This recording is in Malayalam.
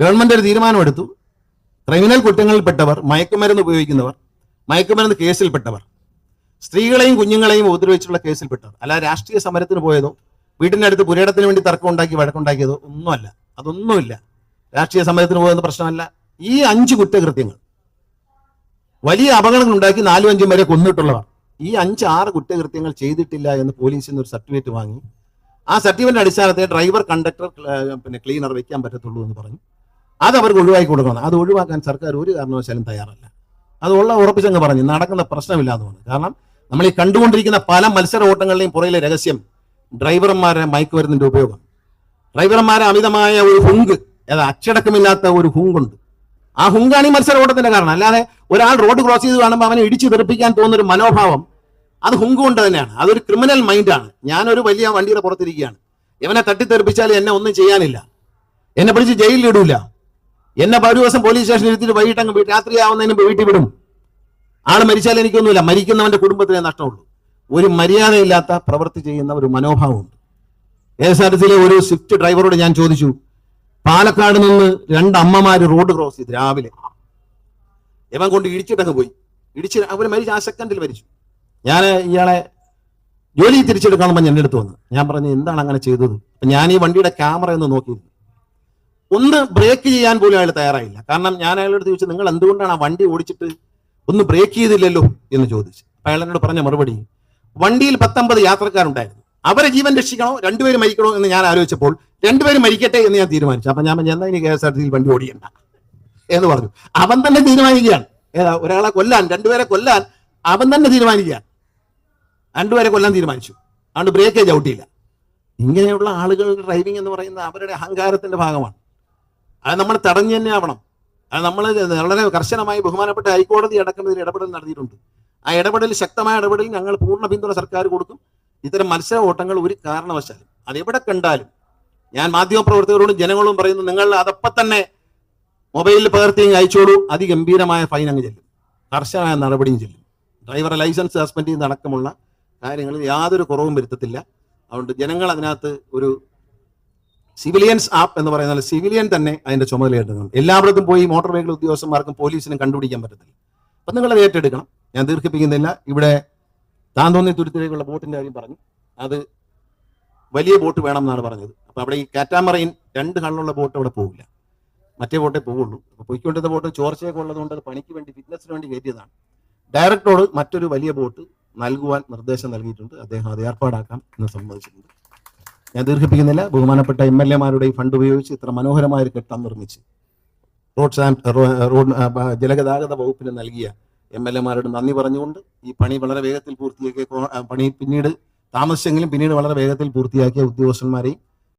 ഗവൺമെന്റ് ഒരു തീരുമാനമെടുത്തു. ക്രിമിനൽ കുറ്റങ്ങളിൽപ്പെട്ടവർ മയക്കുമരുന്ന് ഉപയോഗിക്കുന്നവർ മയക്കുമരുന്ന് കേസിൽപ്പെട്ടവർ സ്ത്രീകളെയും കുഞ്ഞുങ്ങളെയും ഉപദ്രവിച്ചുള്ള കേസിൽപ്പെട്ടവർ അല്ല രാഷ്ട്രീയ സമരത്തിന് പോയതോ വീടിന്റെ അടുത്ത് പുരയിടത്തിന് വേണ്ടി തർക്കം ഉണ്ടാക്കി വഴക്കുണ്ടാക്കിയതോ ഒന്നുമല്ല. അതൊന്നുമില്ല. രാഷ്ട്രീയ സമരത്തിന് പോയെന്ന പ്രശ്നമല്ല. ഈ അഞ്ച് കുറ്റകൃത്യങ്ങൾ വലിയ അപകടങ്ങൾ ഉണ്ടാക്കി നാലും അഞ്ചും വരെ കൊന്നിട്ടുള്ളവർ ഈ അഞ്ച് ആറ് കുറ്റകൃത്യങ്ങൾ ചെയ്തിട്ടില്ല എന്ന് പോലീസിൽ നിന്ന് ഒരു സർട്ടിഫിക്കറ്റ് വാങ്ങി ആ സർട്ടിഫിക്കറ്റ് അടിസ്ഥാനത്തെ ഡ്രൈവർ കണ്ടക്ടർ പിന്നെ ക്ലീനർ വെക്കാൻ പറ്റത്തുള്ളൂ എന്ന് പറഞ്ഞു. അത് അവർക്ക് ഒഴിവാക്കി കൊടുക്കണം. അത് ഒഴിവാക്കാൻ സർക്കാർ ഒരു കാരണവശാലും തയ്യാറല്ല. അത് ഉള്ള ഉറപ്പിച്ചങ്ങ് പറഞ്ഞു. നടക്കുന്ന പ്രശ്നമില്ല കാരണം നമ്മൾ ഈ കണ്ടുകൊണ്ടിരിക്കുന്ന പല മത്സര ഓട്ടങ്ങളുടെയും പുറയിലെ രഹസ്യം ഡ്രൈവർമാരെ മയക്കുമരുന്നിന്റെ ഉപയോഗം. ഡ്രൈവർമാരെ അമിതമായ ഒരു ഹുങ്ക് അതായത് അച്ചടക്കമില്ലാത്ത ഒരു ഹുങ്കുണ്ട്. ആ ഹുങ്കാണ് ഈ മത്സര ഓട്ടത്തിന്റെ കാരണം. അല്ലാതെ ഒരാൾ റോഡ് ക്രോസ് ചെയ്ത് കാണുമ്പോൾ അവനെ ഇടിച്ചു തെറിപ്പിക്കാൻ തോന്നുന്ന ഒരു മനോഭാവം അത് ഹുങ്ക് കൊണ്ട് തന്നെയാണ്. അതൊരു ക്രിമിനൽ മൈൻഡാണ്. ഞാനൊരു വലിയ വണ്ടിയുടെ പുറത്തിരിക്കുകയാണ്. ഇവനെ തട്ടിത്തെറിപ്പിച്ചാൽ എന്നെ ഒന്നും ചെയ്യാനില്ല. എന്നെ പിടിച്ച് ജയിലിൽ ഇടൂല. എന്നെ ഒരു ദിവസം പോലീസ് സ്റ്റേഷനിൽ ഇരുത്തിട്ട് വൈകിട്ട് അങ്ങ് രാത്രിയാവുന്നതിന് വീട്ടിൽ വിടും. ആൾ മരിച്ചാൽ എനിക്കൊന്നുമില്ല. മരിക്കുന്നവന്റെ കുടുംബത്തിനെ നഷ്ടമുള്ളൂ. ഒരു മര്യാദയില്ലാത്ത പ്രവൃത്തി ചെയ്യുന്ന ഒരു മനോഭാവമുണ്ട്. കെ എസ് ആർ ടി സിയിലെ ഒരു സ്വിഫ്റ്റ് ഡ്രൈവറോട് ഞാൻ ചോദിച്ചു പാലക്കാട് നിന്ന് രണ്ട് റോഡ് ക്രോസ് ചെയ്ത് രാവിലെ. ഇവൻ കൊണ്ട് ഇടിച്ചിട്ടങ്ങ് പോയി. ഇടിച്ച് അവർ മരിച്ചു ആ സെക്കൻഡിൽ മരിച്ചു. ഞാൻ ഇയാളെ ജോലി തിരിച്ചെടുക്കണം ഞാൻ അടുത്ത് വന്നു. ഞാൻ പറഞ്ഞു എന്താണ് അങ്ങനെ ചെയ്തത്? ഞാൻ ഈ വണ്ടിയുടെ ക്യാമറ ഒന്ന് നോക്കിയിരുന്നു. ഒന്ന് ബ്രേക്ക് ചെയ്യാൻ പോലും അയാൾ തയ്യാറായില്ല. കാരണം ഞാൻ അയാളോട് ചോദിച്ചു നിങ്ങൾ എന്തുകൊണ്ടാണ് ആ വണ്ടി ഓടിച്ചിട്ട് ഒന്ന് ബ്രേക്ക് ചെയ്തില്ലല്ലോ? എന്ന് ചോദിച്ചു. അയാൾ എന്നോട് പറഞ്ഞ മറുപടി വണ്ടിയിൽ പത്തൊമ്പത് യാത്രക്കാരുണ്ടായിരുന്നു. അവരെ ജീവൻ രക്ഷിക്കണോ? രണ്ടുപേര് മരിക്കണോ? എന്ന് ഞാൻ ആലോചിച്ചപ്പോൾ രണ്ടുപേരും മരിക്കട്ടെ? എന്ന് ഞാൻ തീരുമാനിച്ചു. അപ്പൊ ഞാൻ ഞാൻ ഇനി കെ എസ് ആർ ടി സിയിൽ വണ്ടി ഓടിയണ്ട? എന്ന് പറഞ്ഞു. അവൻ തന്നെ തീരുമാനിക്കുകയാണ്. ഏതാ ഒരാളെ കൊല്ലാൻ രണ്ടുപേരെ കൊല്ലാൻ അവൻ തന്നെ തീരുമാനിക്കുകയാണ്. രണ്ടുപേരെ കൊല്ലാൻ തീരുമാനിച്ചു. അതുകൊണ്ട് ബ്രേക്കേജ് ഔട്ടിയില്ല ഇങ്ങനെയുള്ള ആളുകളുടെ ഡ്രൈവിംഗ് എന്ന് പറയുന്നത് അവരുടെ അഹങ്കാരത്തിന്റെ ഭാഗമാണ്. അത് നമ്മൾ തടഞ്ഞു തന്നെ ആവണം. അത് നമ്മൾ വളരെ കർശനമായി ബഹുമാനപ്പെട്ട ഹൈക്കോടതി അടക്കം ഇതിൽ ഇടപെടൽ നടത്തിയിട്ടുണ്ട്. ആ ഇടപെടൽ ശക്തമായ ഇടപെടൽ ഞങ്ങൾ പൂർണ പിന്തുണ സർക്കാർ കൊടുക്കും. ഇത്തരം മത്സര ഓട്ടങ്ങൾ ഒരു കാരണവശാലും അതെവിടെ കണ്ടാലും ഞാൻ മാധ്യമപ്രവർത്തകരോടും ജനങ്ങളോടും പറയുന്നു നിങ്ങൾ അതപ്പം തന്നെ മൊബൈലിൽ പകർത്തി അയച്ചോളൂ. അതിഗംഭീരമായ ഫൈൻ അങ്ങ് ചെല്ലും. കർശനമായ നടപടിയും ചെല്ലും. ഡ്രൈവറെ ലൈസൻസ് സസ്പെൻഡ് ചെയ്യുന്ന അടക്കമുള്ള കാര്യങ്ങളിൽ യാതൊരു കുറവും വരുത്തത്തില്ല. അതുകൊണ്ട് ജനങ്ങൾ അതിനകത്ത് ഒരു സിവിലിയൻസ് ആപ്പ് എന്ന് പറയുന്ന സിവിലിയൻ തന്നെ അതിന്റെ ചുമതലയെടുക്കണം എല്ലായിടത്തും പോയി മോട്ടോർ വെഹിക്കിൾ ഉദ്യോഗസ്ഥന്മാർക്കും പോലീസിനും കണ്ടുപിടിക്കാൻ പറ്റത്തില്ല. അപ്പം നിങ്ങൾ ഏറ്റെടുക്കണം. ഞാൻ ദീർഘിപ്പിക്കുന്നില്ല. ഇവിടെ താൻ താന്തോന്നി തുരുത്തിലേക്കുള്ള ബോട്ടിന്റെ കാര്യം പറഞ്ഞു. അത് വലിയ ബോട്ട് വേണം എന്നാണ് പറഞ്ഞത്. അപ്പൊ അവിടെ ഈ കാറ്റാമറയിൻ രണ്ട് കണ്ണുള്ള ബോട്ട് അവിടെ പോകില്ല മറ്റേ ബോട്ടേ പോവുള്ളൂ. അപ്പൊ പൊയ്ക്കൊണ്ടിരുന്ന ബോട്ട് ചോർച്ചയൊക്കെ ഉള്ളതുകൊണ്ട് അത് പണിക്ക് വേണ്ടി ഫിറ്റ്നസിന് വേണ്ടി കയറ്റിയതാണ്. ഡയറക്ടറോട് മറ്റൊരു വലിയ ബോട്ട് നൽകുവാൻ നിർദ്ദേശം നൽകിയിട്ടുണ്ട്. അദ്ദേഹം അത് ഏർപ്പാടാക്കാം എന്ന് സമ്മതിച്ചിട്ടുണ്ട് ഞാൻ ദീർഘിപ്പിക്കുന്നില്ല. ബഹുമാനപ്പെട്ട എം എൽ എമാരുടെ ഈ ഫണ്ട് ഉപയോഗിച്ച് ഇത്ര മനോഹരമായ ഒരു കെട്ടം നിർമ്മിച്ച് റോഡ് റോഡ് ജലഗതാഗത വകുപ്പിന് നൽകിയ എം എൽ എമാരോട് നന്ദി പറഞ്ഞുകൊണ്ട് ഈ പണി വളരെ വേഗത്തിൽ പൂർത്തിയാക്കിയ പണി പിന്നീട് താമസിച്ചെങ്കിലും പിന്നീട് വളരെ വേഗത്തിൽ പൂർത്തിയാക്കിയ ഉദ്യോഗസ്ഥന്മാരെയും